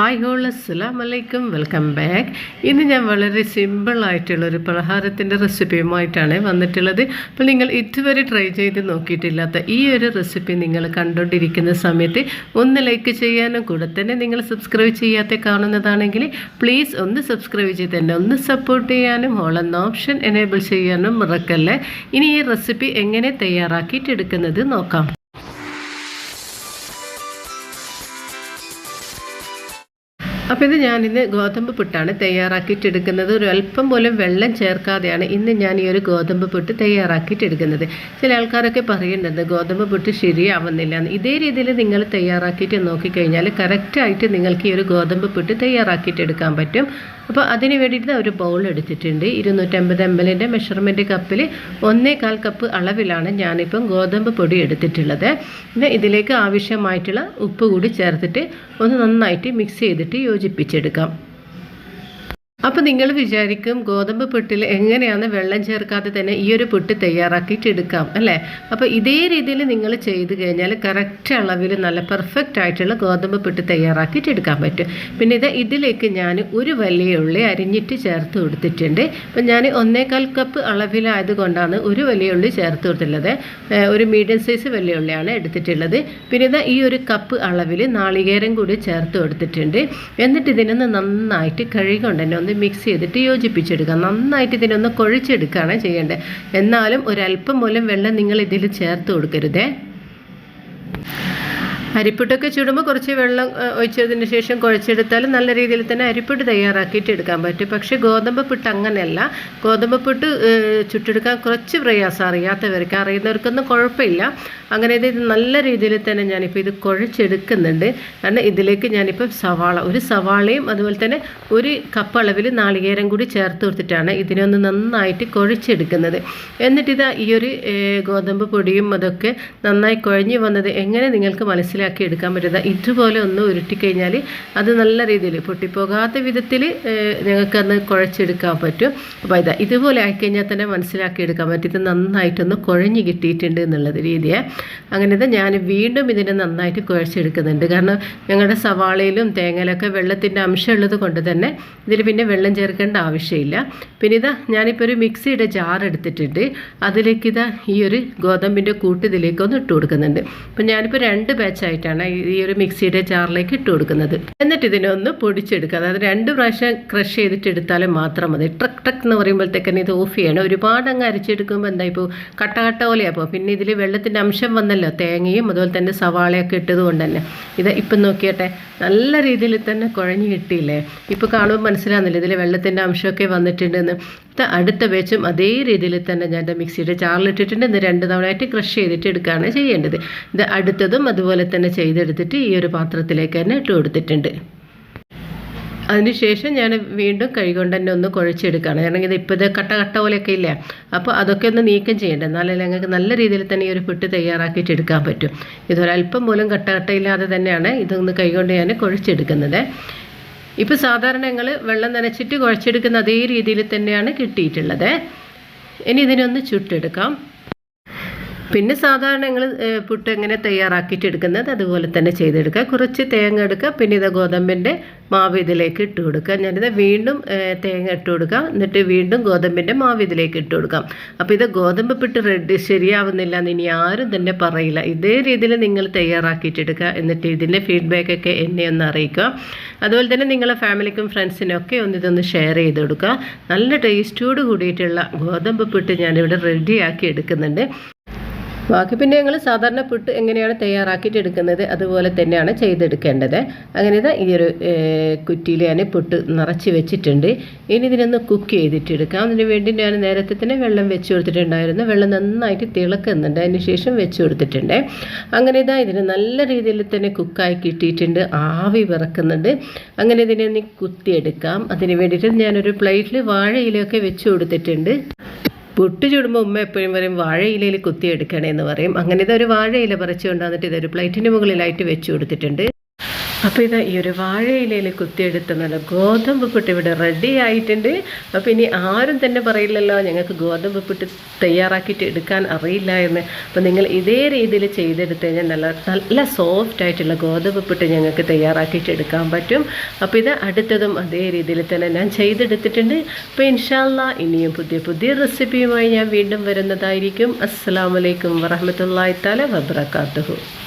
Hi whole അസ്സലാം വലൈക്കും welcome back ഇന്ന് ഞാൻ വളരെ സിമ്പിളായിട്ടുള്ള ഒരു പലഹാരത്തിന്റെ റെസിപ്പിയുമായിട്ടാണ് വന്നിട്ടുള്ളത്. അപ്പോൾ നിങ്ങൾ ഇതുവരെ ട്രൈ ചെയ്ത് നോക്കിയിട്ടില്ലാത്ത ഈ ഒരു റെസിപ്പി നിങ്ങൾ കണ്ടുകൊണ്ടിരിക്കുന്ന സമയത്ത് ഒന്ന് ലൈക്ക് ചെയ്യാനും കൂടെ തന്നെ നിങ്ങൾ സബ്സ്ക്രൈബ് ചെയ്യാത്ത കാണുന്നതാണെങ്കിൽ പ്ലീസ് ഒന്ന് സബ്സ്ക്രൈബ് ചെയ്ത് തന്നെ ഒന്ന് സപ്പോർട്ട് ചെയ്യാനും ഹോൾ എന്ന ഓപ്ഷൻ എനേബിൾ ചെയ്യാനും മറക്കല്ലേ. ഇനി ഈ റെസിപ്പി എങ്ങനെ തയ്യാറാക്കിയിട്ടെടുക്കുന്നത് നോക്കാം. അപ്പോൾ ഇത് ഞാനിന്ന് ഗോതമ്പ് പുട്ടാണ് തയ്യാറാക്കിയിട്ടെടുക്കുന്നത്. ഒരു അല്പം പോലും വെള്ളം ചേർക്കാതെയാണ് ഇന്ന് ഞാൻ ഈ ഒരു ഗോതമ്പ് പുട്ട് തയ്യാറാക്കിയിട്ടെടുക്കുന്നത്. ചില ആൾക്കാരൊക്കെ പറയുന്നുണ്ട് ഗോതമ്പ് പുട്ട് ശരിയാവുന്നില്ല എന്ന്. ഇതേ രീതിയിൽ നിങ്ങൾ തയ്യാറാക്കിയിട്ട് നോക്കിക്കഴിഞ്ഞാൽ കറക്റ്റായിട്ട് നിങ്ങൾക്ക് ഈ ഒരു ഗോതമ്പ് പുട്ട് തയ്യാറാക്കിയിട്ടെടുക്കാൻ പറ്റും. അപ്പോൾ അതിന് വേണ്ടിയിട്ട് ഒരു ബൗൾ എടുത്തിട്ടുണ്ട്. ഇരുന്നൂറ്റമ്പത് എം എല്ലിന്റെ മെഷർമെന്റ് കപ്പിൽ ഒന്നേകാൽ കപ്പ് അളവിലാണ് ഞാനിപ്പം ഗോതമ്പ് പൊടി എടുത്തിട്ടുള്ളത്. പിന്നെ ഇതിലേക്ക് ആവശ്യമായിട്ടുള്ള ഉപ്പ് കൂടി ചേർത്തിട്ട് ഒന്ന് നന്നായിട്ട് മിക്സ് ചെയ്തിട്ട് യോജിപ്പിച്ചെടുക്കാം അപ്പോൾ നിങ്ങൾ വിചാരിക്കും ഗോതമ്പ് പുട്ടിൽ എങ്ങനെയാണ് വെള്ളം ചേർക്കാതെ തന്നെ ഈ ഒരു പുട്ട് തയ്യാറാക്കിയിട്ട് എടുക്കാം അല്ലേ? അപ്പോൾ ഇതേ രീതിയിൽ നിങ്ങൾ ചെയ്ത് കഴിഞ്ഞാൽ കറക്റ്റ് അളവിൽ നല്ല പെർഫെക്റ്റ് ആയിട്ടുള്ള ഗോതമ്പ് പുട്ട് തയ്യാറാക്കിയിട്ട് എടുക്കാൻ പറ്റും. പിന്നെ ഇത് ഇതിലേക്ക് ഞാൻ ഒരു വലിയ ഉള്ളി അരിഞ്ഞിട്ട് ചേർത്ത് കൊടുത്തിട്ടുണ്ട്. അപ്പം ഞാൻ ഒന്നേകാൽ കപ്പ് അളവിലായത് കൊണ്ടാണ് ഒരു വലിയ ഉള്ളി ചേർത്ത് കൊടുത്തുള്ളത് ഒരു മീഡിയം സൈസ് വലിയ ഉള്ളിയാണ് എടുത്തിട്ടുള്ളത്. പിന്നെ ഇത് ഈ ഒരു കപ്പ് അളവിൽ നാളികേരം കൂടി ചേർത്ത് കൊടുത്തിട്ടുണ്ട്. എന്നിട്ട് ഇതിനൊന്ന് നന്നായിട്ട് കഴുകൊണ്ട് തന്നെ ഒന്ന് മിക്സ് ചെയ്തിട്ട് യോജിപ്പിച്ചെടുക്കുക. നന്നായിട്ട് ഇതിനൊന്ന് കുഴച്ചെടുക്കുകയാണ് ചെയ്യേണ്ടത്. എന്നാലും ഒരല്പം പോലും വെള്ളം നിങ്ങൾ ഇതിൽ ചേർത്ത് കൊടുക്കരുതേ. അരിപ്പുട്ടൊക്കെ ചുടുമ്പോൾ കുറച്ച് വെള്ളം ഒഴിച്ചതിന് ശേഷം കുഴച്ചെടുത്താൽ നല്ല രീതിയിൽ തന്നെ അരിപ്പുട്ട് തയ്യാറാക്കിയിട്ട് എടുക്കാൻ പറ്റും. പക്ഷേ ഗോതമ്പ് പുട്ട് അങ്ങനെയല്ല. ഗോതമ്പ് പുട്ട് ചുട്ടെടുക്കാൻ കുറച്ച് പ്രയാസം അറിയാത്തവർക്ക് അറിയുന്നവർക്കൊന്നും കുഴപ്പമില്ല. അങ്ങനെ ഇത് നല്ല രീതിയിൽ തന്നെ ഞാനിപ്പോൾ ഇത് കുഴച്ചെടുക്കുന്നുണ്ട്. കാരണം ഇതിലേക്ക് ഞാനിപ്പോൾ സവാള ഒരു സവാളയും അതുപോലെ തന്നെ ഒരു കപ്പ് അളവിൽ നാളികേരം കൂടി ചേർത്ത് കൊടുത്തിട്ടാണ് ഇതിനൊന്ന് നന്നായിട്ട് കുഴച്ചെടുക്കുന്നത്. എന്നിട്ടിതാ ഈ ഒരു ഗോതമ്പ് പൊടിയും അതൊക്കെ നന്നായി കുഴഞ്ഞു വന്നത് എങ്ങനെ നിങ്ങൾക്ക് മനസ്സിലാക്കി മനസ്സിലാക്കി എടുക്കാൻ പറ്റുന്ന ഇതുപോലെ ഒന്ന് ഉരുട്ടിക്കഴിഞ്ഞാൽ അത് നല്ല രീതിയിൽ പൊട്ടിപ്പോകാത്ത വിധത്തിൽ ഞങ്ങൾക്കന്ന് കുഴച്ചെടുക്കാൻ പറ്റും. അപ്പോൾ ഇതാ ഇതുപോലെ ആയിക്കഴിഞ്ഞാൽ തന്നെ മനസ്സിലാക്കി എടുക്കാൻ പറ്റും. ഇത് നന്നായിട്ടൊന്ന് കുഴഞ്ഞു കിട്ടിയിട്ടുണ്ട് എന്നുള്ളത് രീതിയെ. അങ്ങനെ ഇത് ഞാൻ വീണ്ടും ഇതിനെ നന്നായിട്ട് കുഴച്ചെടുക്കുന്നുണ്ട്. കാരണം ഞങ്ങളുടെ സവാളയിലും തേങ്ങയിലൊക്കെ വെള്ളത്തിന്റെ അംശം ഉള്ളത് കൊണ്ട് തന്നെ ഇതിൽ പിന്നെ വെള്ളം ചേർക്കേണ്ട ആവശ്യമില്ല. പിന്നെ ഇതാ ഞാനിപ്പോൾ ഒരു മിക്സിയുടെ ജാർ എടുത്തിട്ടുണ്ട്. അതിലേക്ക് ഇതാ ഈ ഒരു ഗോതമ്പിന്റെ കൂട്ട് ഇതിലേക്ക് ഒന്ന് ഇട്ട് കൊടുക്കുന്നുണ്ട്. അപ്പം ഞാനിപ്പോൾ രണ്ട് ബാച്ചായി ആയിട്ടാണ് ഈ ഒരു മിക്സിയുടെ ജാറിലേക്ക് ഇട്ട് കൊടുക്കുന്നത്. എന്നിട്ട് ഇതിനൊന്ന് പൊടിച്ചെടുക്കുക. അതായത് രണ്ട് പ്രാവശ്യം ക്രഷ് ചെയ്തിട്ട് എടുത്താലും മാത്രം മതി. ട്രക്ക് ട്രക്ക് എന്ന് പറയുമ്പോഴത്തേക്കന്നെ ഇത് ഓഫ് ചെയ്യണം. ഒരുപാട് അങ്ങ് അരച്ചെടുക്കുമ്പോൾ എന്താ ഇപ്പോൾ കട്ട കട്ട പോലെയാപ്പോൾ പിന്നെ ഇതിൽ വെള്ളത്തിന്റെ അംശം വന്നല്ലോ. തേങ്ങയും അതുപോലെ തന്നെ സവാളയൊക്കെ ഇട്ടത് കൊണ്ട് തന്നെ. ഇത് ഇപ്പം നോക്കിയട്ടെ നല്ല രീതിയിൽ തന്നെ കുഴഞ്ഞു കിട്ടിയില്ലേ? ഇപ്പോൾ കാണുമ്പോൾ മനസ്സിലാകുന്നില്ല ഇതിൽ വെള്ളത്തിന്റെ അംശമൊക്കെ വന്നിട്ടുണ്ടെന്ന്. അടുത്ത വെച്ചും അതേ രീതിയിൽ തന്നെ ഞാൻ മിക്സിയുടെ ചാറിലിട്ടിട്ടുണ്ട് ഇത് രണ്ട് തവണയായിട്ട് ക്രഷ് ചെയ്തിട്ട് എടുക്കുകയാണ് ചെയ്യേണ്ടത്. ഇത് അടുത്തതും അതുപോലെ തന്നെ ചെയ്തെടുത്തിട്ട് ഈ ഒരു പാത്രത്തിലേക്ക് തന്നെ ഇട്ട് കൊടുത്തിട്ടുണ്ട്. അതിനുശേഷം ഞാൻ വീണ്ടും കൈകൊണ്ട് തന്നെ ഒന്ന് കുഴച്ചെടുക്കുകയാണ്. കാരണം ഇത് ഇപ്പോൾ ഇത് കട്ട കട്ട പോലെയൊക്കെ ഇല്ല? അപ്പോൾ അതൊക്കെ ഒന്ന് നീക്കം ചെയ്യേണ്ടത്. എന്നാലേ ഞങ്ങൾക്ക് നല്ല രീതിയിൽ തന്നെ ഈ ഒരു പുട്ട് തയ്യാറാക്കിയിട്ട് എടുക്കാൻ പറ്റും. ഇതൊരല്പം പോലും കട്ട കട്ടയില്ലാതെ തന്നെയാണ് ഇതൊന്ന് കൈകൊണ്ട് ഞാൻ കുഴച്ചെടുക്കുന്നത്. ഇപ്പോൾ സാധാരണ ഞങ്ങൾ വെള്ളം നനച്ചിട്ട് കുഴച്ചെടുക്കുന്ന അതേ രീതിയിൽ തന്നെയാണ് കിട്ടിയിട്ടുള്ളത്. ഇനി ഇതിനൊന്ന് ചുട്ടെടുക്കാം. പിന്നെ സാധാരണ ഞങ്ങൾ പുട്ട് എങ്ങനെ തയ്യാറാക്കിയിട്ട് എടുക്കുന്നത് അതുപോലെ തന്നെ ചെയ്തെടുക്കുക. കുറച്ച് തേങ്ങ എടുക്കുക പിന്നെ ഇത് ഗോതമ്പിന്റെ മാവ് ഇതിലേക്ക് ഇട്ട് കൊടുക്കുക. ഞാനിത് വീണ്ടും തേങ്ങ ഇട്ട് കൊടുക്കുക. എന്നിട്ട് വീണ്ടും ഗോതമ്പിന്റെ മാവ് ഇതിലേക്ക് ഇട്ട് കൊടുക്കാം. അപ്പോൾ ഇത് ഗോതമ്പ് പിട്ട് റെഡ് ശരിയാവുന്നില്ല എന്ന് ഇനി ആരും തന്നെ പറയില്ല. ഇതേ രീതിയിൽ നിങ്ങൾ തയ്യാറാക്കിയിട്ടെടുക്കുക എന്നിട്ട് ഇതിന്റെ ഫീഡ്ബാക്കൊക്കെ എന്നെ ഒന്ന് അറിയിക്കുക. അതുപോലെ തന്നെ നിങ്ങളെ ഫാമിലിക്കും ഫ്രണ്ട്സിനും ഒക്കെ ഒന്ന് ഇതൊന്ന് ഷെയർ ചെയ്ത് കൊടുക്കുക. നല്ല ടേസ്റ്റോട് കൂടിയിട്ടുള്ള ഗോതമ്പ് പിട്ട് ഞാനിവിടെ റെഡിയാക്കി എടുക്കുന്നുണ്ട്. ബാക്കി. പിന്നെ ഞങ്ങൾ സാധാരണ പുട്ട് എങ്ങനെയാണ് തയ്യാറാക്കിയിട്ട് എടുക്കുന്നത്? അതുപോലെ തന്നെയാണ് ചെയ്തെടുക്കേണ്ടത്. അങ്ങനെ ഈ ഒരു കുറ്റിയിൽ ഞാൻ പുട്ട് നിറച്ച് വെച്ചിട്ടുണ്ട്. ഇനി ഇതിനൊന്ന് കുക്ക് ചെയ്തിട്ട് എടുക്കാം. അതിന് വേണ്ടി ഞാൻ നേരത്തെ തന്നെ വെള്ളം വെച്ച് കൊടുത്തിട്ടുണ്ടായിരുന്നു. വെള്ളം നന്നായിട്ട് തിളക്കുന്നുണ്ട്. അതിന് ശേഷം വെച്ച് കൊടുത്തിട്ടുണ്ട്. അങ്ങനെ ഇതാ ഇതിന് നല്ല രീതിയിൽ തന്നെ കുക്കായി കിട്ടിയിട്ടുണ്ട്. ആവി വിറക്കുന്നുണ്ട്. അങ്ങനെ ഇതിനെ കുത്തിയെടുക്കാം. അതിന് വേണ്ടിയിട്ട് ഞാനൊരു പ്ലേറ്റിൽ വാഴയിലൊക്കെ വെച്ച് കൊടുത്തിട്ടുണ്ട്. പുട്ട് ചുടുമ്പോൾ ഉമ്മ എപ്പോഴും പറയും വാഴയിലയിൽ കുത്തിയെടുക്കണേ എന്ന് പറയും. അങ്ങനെ ഇതൊരു വാഴയില പറിച്ചു കൊണ്ടുവന്നിട്ട് ഇതൊരു പ്ലേറ്റിന്റെ മുകളിലായിട്ട് വെച്ച് കൊടുത്തിട്ടുണ്ട്. അപ്പോൾ ഇതാ ഈ ഒരു വാഴയിലയിൽ കുത്തിയെടുത്ത നല്ല ഗോതമ്പ് പുട്ട് ഇവിടെ റെഡി ആയിട്ടുണ്ട്. അപ്പോൾ ഇനി ആരും തന്നെ പറയില്ലല്ലോ ഞങ്ങൾക്ക് ഗോതമ്പ് പുട്ട് തയ്യാറാക്കിയിട്ട് എടുക്കാൻ അറിയില്ല എന്ന്. അപ്പോൾ നിങ്ങൾ ഇതേ രീതിയിൽ ചെയ്തെടുത്ത് കഴിഞ്ഞാൽ നല്ല നല്ല സോഫ്റ്റ് ആയിട്ടുള്ള ഗോതമ്പ് പുട്ട് ഞങ്ങൾക്ക് തയ്യാറാക്കിയിട്ട് എടുക്കാൻ പറ്റും. അപ്പോൾ ഇത് അടുത്തതും അതേ രീതിയിൽ തന്നെ ഞാൻ ചെയ്തെടുത്തിട്ടുണ്ട്. അപ്പോൾ ഇൻഷാല്ല ഇനിയും പുതിയ പുതിയ റെസിപ്പിയുമായി ഞാൻ വീണ്ടും വരുന്നതായിരിക്കും. അസ്സാം വലൈക്കും വറഹമത്തല്ലാ താല വബർക്കാത്തുഹു